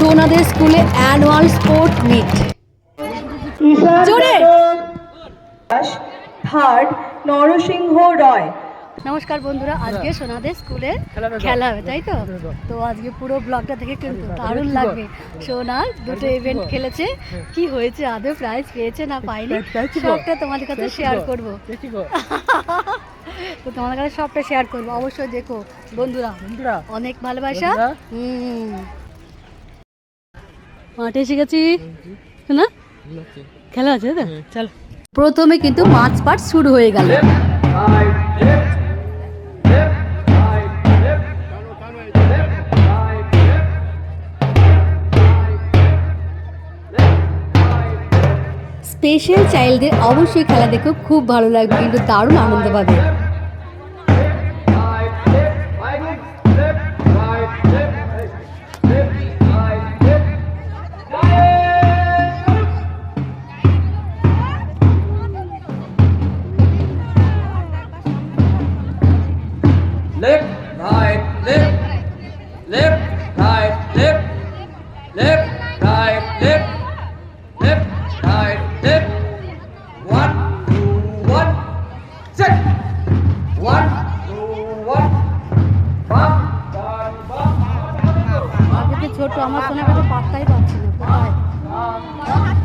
সোনাদের স্কুলে annual sport meet. জোরে! Third Narasimha Roy. নমস্কার বন্ধুরা আজকে সোনাদের স্কুলে খেলা হবে। তাই তো? তো আজকে পুরো ব্লগটা থেকে কিন্তু দারুণ লাগবে। সোনা দুটো ইভেন্ট খেলেছে। কি হয়েছে? আদৌ প্রাইজ পেয়েছে না পাইনি সবটা তোমাদের কাছে শেয়ার করব। তো তোমাদের কাছে সবটা শেয়ার করব। অবশ্যই দেখো বন্ধুরা বন্ধুরা। অনেক ভালোবাসা। হুম। মাঠে এসে গেছি না খেলা আছে তো? চল। প্রথমে কিন্তু মাছ পাট শুরু হয়ে গেল। স্পেশাল চাইল্ডদের অবশ্যই খেলা দেখে খুব ভালো লাগবে কিন্তু দারুণ আনন্দ পাবে। Left right left. One two one. Set. One two one. Bum bum bum আগে তো ছোট আমার সোনা কাছে পাত্তাই পাচ্ছে না কোথায়?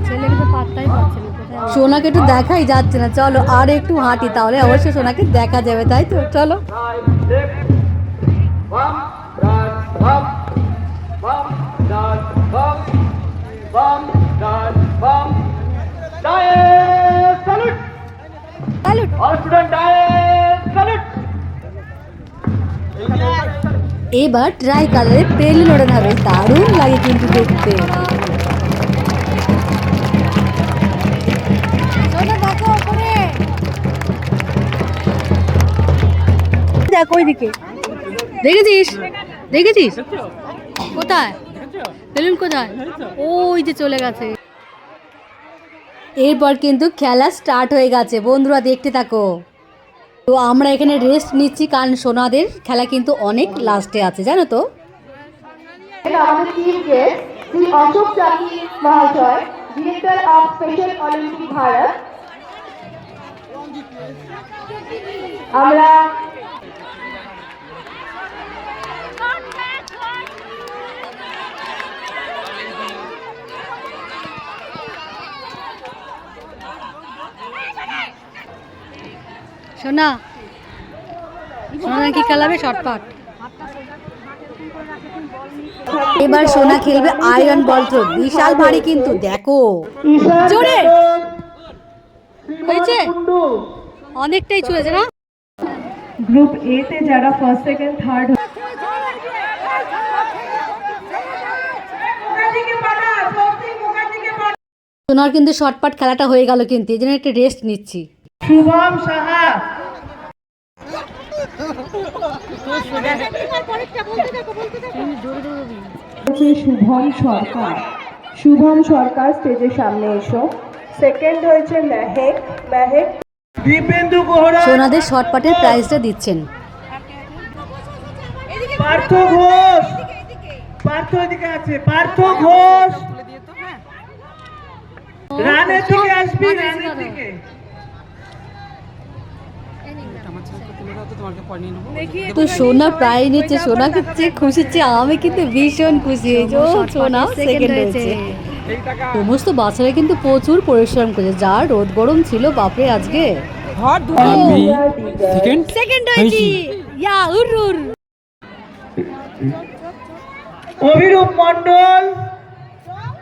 ছেলে কিন্তু পাত্তাই পাচ্ছে না সোনাকে একটু দেখাই যাচ্ছে না চলো আর একটু হাঁটি তাহলে অবশ্যই সোনাকে দেখা যাবে তাই তো? চলো। এবার ট্রাই কালারে পেল লড়ানো হবে। দারুণ লাগে কিন্তু দেখতে। দেখ ওইদিকে। দেখেছিস? দেখেছিস? কোথায়? বেলুন কোথায়? ওই যে চলে গেছে। এরপর কিন্তু খেলা স্টার্ট হয়ে গেছে। বন্ধুরা দেখতে থাকো। তো আমরা এখানে রেস্ট নিচ্ছি, কারণ সোনাদের খেলা কিন্তু অনেক লাস্টে আছে, জানো তো? আমরা সোনা সোনা কি খেলাবে? শর্টপাট এবার সোনা খেলবে আয়রন বল থ্রো বিশাল ভারী কিন্তু দেখো। জোরে! হয়েছে? অনেকটাই চলেছে না? গ্রুপ এ তে যারা ফার্স্ট সেকেন্ড থার্ড সোনার কিন্তু শর্টপাট খেলাটা হয়ে গেল কিন্তু এই জন্য একটা রেস্ট নিচ্ছি। শুভম সাহা। শুভম সরকার। শুভম সরকার স্টেজের সামনে এসো। সেকেন্ড হয়েছে মেহেক। মেহেক দীপেন্দু গোহরা সোনাদের শর্টপাটের প্রাইজটা দিচ্ছেন। পার্থ ঘোষ। পার্থ এদিকে আছে। পার্থ ঘোষ। রানের দিকে আসবি রানের দিকে। তো সোনা প্রায় নিচ্ছে সোনা কিন্তু খুশি হচ্ছে আমি কিন্তু ভীষণ খুশি। হয়েছি ও সোনা সেকেন্ড হয়েছে। সমস্ত বাচ্চারা কিন্তু প্রচুর পরিশ্রম করেছে। যা রোদ গরম ছিল বাপরে আজকে। সেকেন্ড সেকেন্ড হয়েছি। ইয়া উর উর অভিরূপ মন্ডল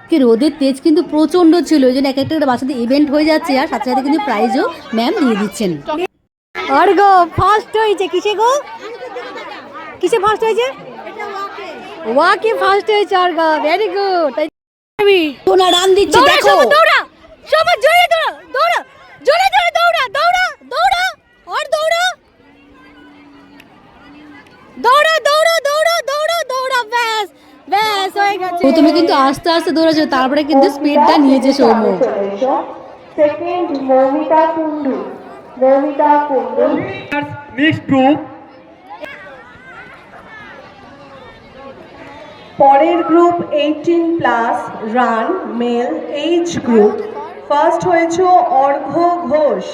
কি রোদের তেজ কিন্তু প্রচণ্ড ছিল ওই জন্য এক একটা বাচ্চাদের ইভেন্ট হয়ে যাচ্ছে আর সাথে সাথে কিন্তু প্রাইজও ম্যাম দিয়ে দিচ্ছেন। আর গো ফার্স্ট হয়েছে কিসে গো? কিসে ফার্স্ট হয়েছে? ওয়াকে ফার্স্ট হয়েছে আর গো ভেরি গুড আমি সোনা রান দিচ্ছে দেখো। দৌড়া সবাই জোরে দৌড়া দৌড়া জোরে জোরে দৌড়া দৌড়া দৌড়া আর দৌড়া। দৌড়া দৌড়া দৌড়া দৌড়া দৌড়া ব্যাস ব্যাস হয়ে গেছে। প্রথমে কিন্তু আস্তে আস্তে দৌড়াচ্ছে তারপরে কিন্তু স্পিডটা নিয়েছে Soumya second Moumita Kundu Moumita Kundu mix group পরের group eighteen plus run male age group first হয়েছে অর্ঘ ঘোষ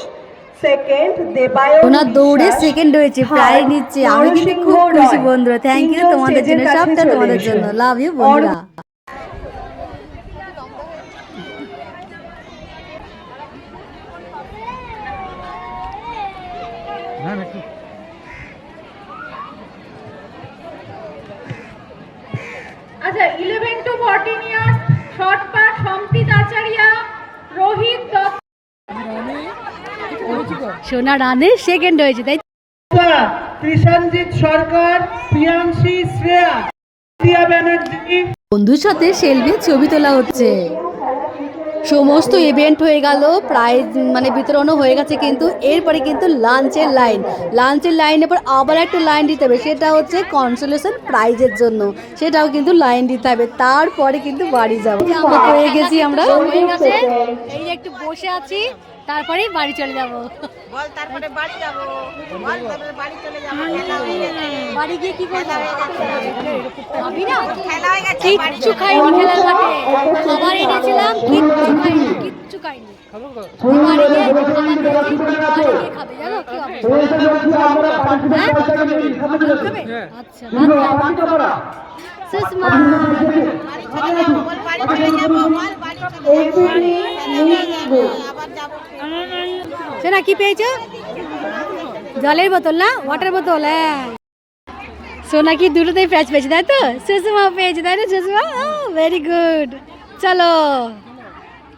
সেকেন্ড দেবায়ন ওনার দৌড়ে সেকেন্ড হয়েছে প্রায় নিচ্ছে। আমি কিন্তু নরসিংহ খুব খুশি বন্ধুরা থ্যাংক ইউ তোমাদের জন্য সবটা তোমাদের জন্য। লাভ ইউ বন্ধুরা। সোনা রানে সেকেন্ড হয়েছে তাই কৃষাণজিৎ সরকার প্রিয়াংশী শ্রেয়া ব্যানার্জি। বন্ধুর সাথে সেলফি ছবি তোলা হচ্ছে। সমস্ত ইভেন্ট হয়ে গেল প্রাইজ মানে বিতরণও হয়ে গেছে কিন্তু এরপরে কিন্তু লাঞ্চের লাইন লাঞ্চের লাইনের পর আবার একটা লাইন দিতে হবে সেটা হচ্ছে কনসোলেশন প্রাইজের জন্য। সেটাও কিন্তু লাইন দিতে হবে তারপরে কিন্তু বাড়ি যাব। আমরা হয়ে গেছি আমরা। এই যে একটু বসে আছি তারপরেই বাড়ি চলে যাব। বল তারপরে বাড়ি যাব। বল তারপরে বাড়ি চলে যাব। খেলা হয়ে গেছে। বাড়ি গিয়ে কি করব? ভাবি না? খেলা হয়ে গেছে খাইনি খেলার মাঠে। খাবার কিচ্ছু খাইনি কিচ্ছু খাইনি। বাড়ি গিয়ে খাবার পেয়েছি, বাড়ি গিয়ে খাবে জানো কি হবে? আচ্ছা সুষমা। সোনা কি পেয়েছ? জলের বোতল না? ওয়াটার বোতল হ্যাঁ। সোনা কি দুটোতেই প্রাইজ পেয়েছে তাই তো? সুষমা পেয়েছে তাই না সুষমা? ভেরি গুড চলো।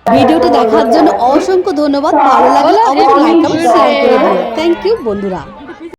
ভিডিওটা দেখার জন্য অসংখ্য ধন্যবাদ। ভালো লাগলে অবশ্যই লাইক শেয়ার করে দিও। থ্যাংক ইউ বন্ধুরা।